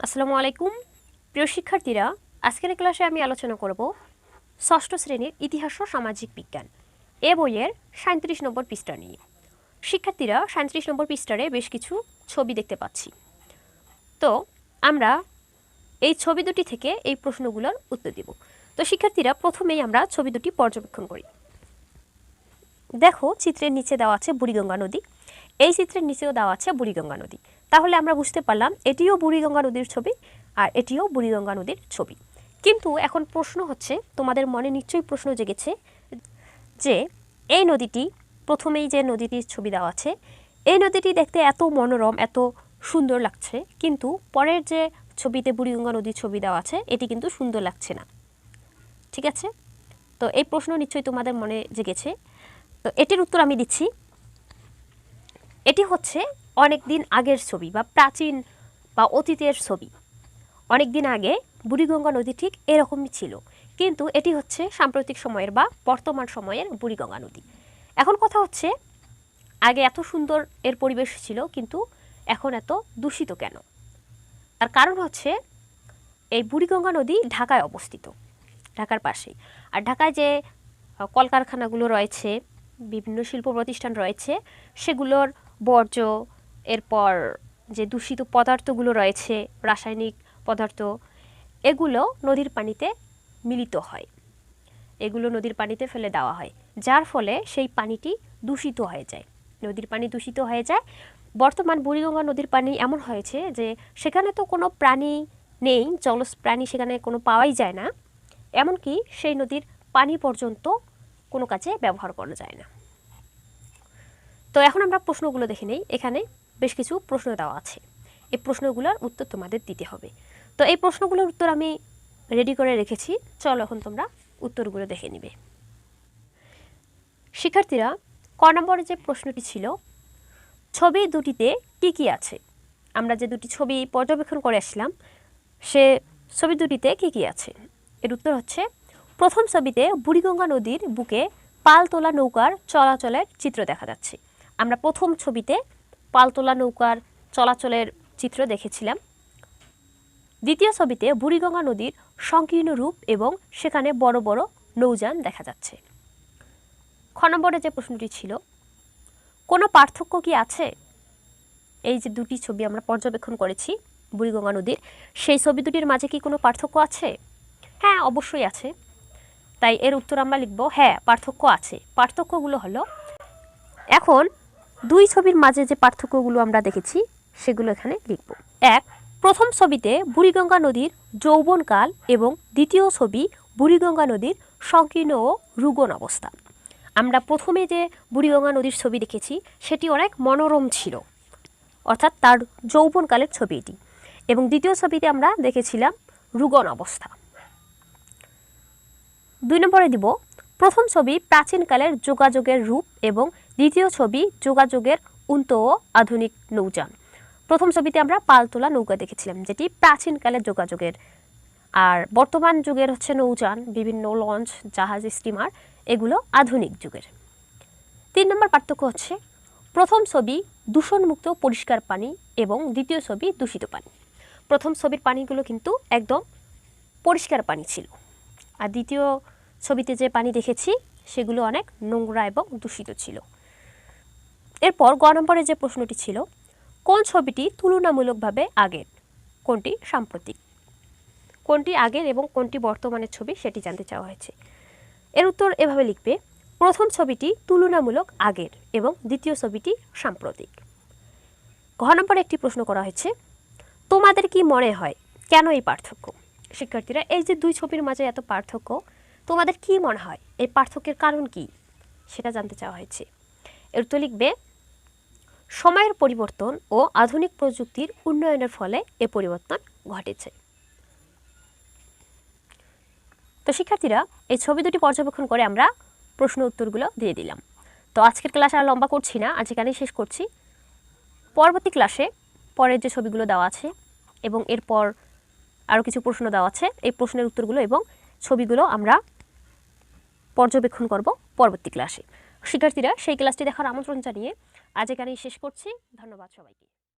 আসসালামু আলাইকুম। প্রিয় শিক্ষার্থীরা, আজকের ক্লাসে আমি আলোচনা করব ষষ্ঠ শ্রেণির ইতিহাস ও সামাজিক বিজ্ঞান এ বইয়ের সাঁত্রিশ নম্বর পৃষ্ঠা নিয়ে। শিক্ষার্থীরা সাঁত্রিশ নম্বর পৃষ্ঠারে বেশ কিছু ছবি দেখতে পাচ্ছি। তো, আমরা এই ছবি দুটি থেকে এই প্রশ্নগুলোর উত্তর দেব। তো, শিক্ষার্থীরা, প্রথমেই আমরা ছবি দুটি পর্যবেক্ষণ করি। দেখো, চিত্রের নিচে দেওয়া আছে বুড়িগঙ্গা নদী। এই চিত্রের নিচেও দেওয়া আছে বুড়িগঙ্গা নদী। তাহলে আমরা বুঝতে পারলাম এটিও বুড়িগঙ্গা নদীর ছবি আর এটিও বুড়িগঙ্গা নদীর ছবি। কিন্তু এখন প্রশ্ন হচ্ছে, তোমাদের মনে নিশ্চয়ই প্রশ্ন জেগেছে যে এই নদীটি, প্রথমেই যে নদীটির ছবি দেওয়া আছে, এই নদীটি দেখতে এত মনোরম, এত সুন্দর লাগছে, কিন্তু পরের যে ছবিতে বুড়িগঙ্গা নদীর ছবি দেওয়া আছে, এটি কিন্তু সুন্দর লাগছে না। ঠিক আছে? তো এই প্রশ্ন নিশ্চয়ই তোমাদের মনে জেগেছে। তো এটির উত্তর আমি দিচ্ছি। এটি হচ্ছে অনেক দিন আগের ছবি বা প্রাচীন বা অতীতের ছবি। অনেক দিন আগে বুড়িগঙ্গা নদী ঠিক এরকমই ছিল, কিন্তু এটি হচ্ছে সাম্প্রতিক সময়ের বা বর্তমান সময়ের বুড়িগঙ্গা নদী। এখন কথা হচ্ছে, আগে এত সুন্দর এর পরিবেশ ছিল, কিন্তু এখন এত দূষিত কেন? তার কারণ হচ্ছে, এই বুড়িগঙ্গা নদী ঢাকায় অবস্থিত, ঢাকার পাশেই। আর ঢাকায় যে কলকারখানাগুলো রয়েছে, বিভিন্ন শিল্প প্রতিষ্ঠান রয়েছে, সেগুলোর বর্জ্য, এরপর যে দূষিত পদার্থগুলো রয়েছে, রাসায়নিক পদার্থ, এগুলো নদীর পানিতে মিলিত হয়। এগুলো নদীর পানিতে ফেলে দেওয়া হয়, যার ফলে সেই পানিটি দূষিত হয়ে যায়। নদীর পানি দূষিত হয়ে যায়। বর্তমান বুড়িগঙ্গা নদীর পানি এমন হয়েছে যে, সেখানে তো কোনো প্রাণী নেই জলজ প্রাণী সেখানে কোনো পাওয়াই যায় না। এমনকি সেই নদীর পানি পর্যন্ত কোনো কাজে ব্যবহার করা যায় না। তো এখন আমরা প্রশ্নগুলো দেখে নেই। এখানে বেশ কিছু প্রশ্ন দেওয়া আছে। এই প্রশ্নগুলোর উত্তর তোমাদের দিতে হবে। তো এই প্রশ্নগুলোর উত্তর আমি রেডি করে রেখেছি। চলো এখন তোমরা উত্তরগুলো দেখে নিবে। শিক্ষার্থীরা, ক নম্বরে যে প্রশ্নটি ছিল, ছবি দুটিতে কি কি আছে? আমরা যে দুটি ছবি পর্যবেক্ষণ করে আসলাম, সে ছবি দুটিতে কি কি আছে? এর উত্তর হচ্ছে, প্রথম ছবিতে বুড়িগঙ্গা নদীর বুকে পালতোলা নৌকার চলাচলের চিত্র দেখা যাচ্ছে। আমরা প্রথম ছবিতে পালতোলা নৌকার চলাচলের চিত্র দেখেছিলাম। দ্বিতীয় ছবিতে বুড়িগঙ্গা নদীর সংকীর্ণ রূপ এবং সেখানে বড় বড় নৌযান দেখা যাচ্ছে। খ নম্বরে যে প্রশ্নটি ছিল, কোনো পার্থক্য কি আছে? এই যে দুটি ছবি আমরা পর্যবেক্ষণ করেছি, বুড়িগঙ্গা নদীর, সেই ছবি দুটির মাঝে কি কোনো পার্থক্য আছে? হ্যাঁ অবশ্যই আছে। তাই এর উত্তর আমরা লিখব হ্যাঁ পার্থক্য আছে। পার্থক্যগুলো হলো, এখন দুই ছবির মাঝে যে পার্থক্যগুলো আমরা দেখেছি, সেগুলো এখানে লিখব। এক, প্রথম ছবিতে বুড়িগঙ্গা নদীর যৌবনকাল এবং দ্বিতীয় ছবি বুড়িগঙ্গা নদীর সংকীর্ণ ও রুগন অবস্থা। আমরা প্রথমে যে বুড়িগঙ্গা নদীর ছবি দেখেছি, সেটি অনেক মনোরম ছিল, অর্থাৎ তার যৌবনকালের ছবি এটি। এবং দ্বিতীয় ছবিতে আমরা দেখেছিলাম রুগন অবস্থা। দুই নম্বরে দিব প্রথম ছবি প্রাচীনকালের যোগাযোগের রূপ এবং দ্বিতীয় ছবি যোগাযোগের উন্ত ও আধুনিক নৌযান। প্রথম ছবিতে আমরা পালতোলা নৌকা দেখেছিলাম, যেটি প্রাচীনকালের যোগাযোগের। আর বর্তমান যুগের হচ্ছে নৌযান, বিভিন্ন লঞ্চ, জাহাজ, স্টিমার, এগুলো আধুনিক যুগের। তিন নম্বর পার্থক্য হচ্ছে প্রথম ছবি দূষণমুক্ত পরিষ্কার পানি এবং দ্বিতীয় ছবি দূষিত পানি। প্রথম ছবির পানিগুলো কিন্তু একদম পরিষ্কার পানি ছিল। আর দ্বিতীয় ছবিতে যে পানি দেখেছি, সেগুলো অনেক নোংরা এবং দূষিত ছিল। এরপর গ নম্বরে যে প্রশ্নটি ছিল, কোন ছবিটি তুলনামূলকভাবে আগের? কোনটি সাম্প্রতিক? কোনটি আগের এবং কোনটি বর্তমানের ছবি সেটি জানতে চাওয়া হয়েছে। এর উত্তর এভাবে লিখবে, প্রথম ছবিটি তুলনামূলক আগের এবং দ্বিতীয় ছবিটি সাম্প্রতিক। ঘ নম্বরে একটি প্রশ্ন করা হয়েছে, তোমাদের কি মনে হয় কেন এই পার্থক্য? শিক্ষার্থীরা, এই যে দুই ছবির মাঝে এত পার্থক্য তোমাদের কি মনে হয়? এই পার্থক্যের কারণ কি? সেটা জানতে চাওয়া হয়েছে। এর তো লিখবে, সময়ের পরিবর্তন ও আধুনিক প্রযুক্তির উন্নয়নের ফলে এ পরিবর্তন ঘটেছে। তো শিক্ষার্থীরা, এই ছবি দুটি পর্যবেক্ষণ করে আমরা প্রশ্ন উত্তরগুলো দিয়ে দিলাম। তো আজকের ক্লাস আর লম্বা করছি না, আজ এখানেই শেষ করছি। পরবর্তী ক্লাসে পরের যে ছবিগুলো দেওয়া আছে এবং এরপর আরও কিছু প্রশ্ন দেওয়া আছে, এই প্রশ্নের উত্তরগুলো এবং ছবিগুলো আমরা পর্যবেক্ষণ করব পরবর্তী ক্লাসে। শিক্ষার্থীরা সেই ক্লাসটি দেখার আমন্ত্রণ জানিয়ে আজ এখানেই শেষ করছি। ধন্যবাদ সবাইকে।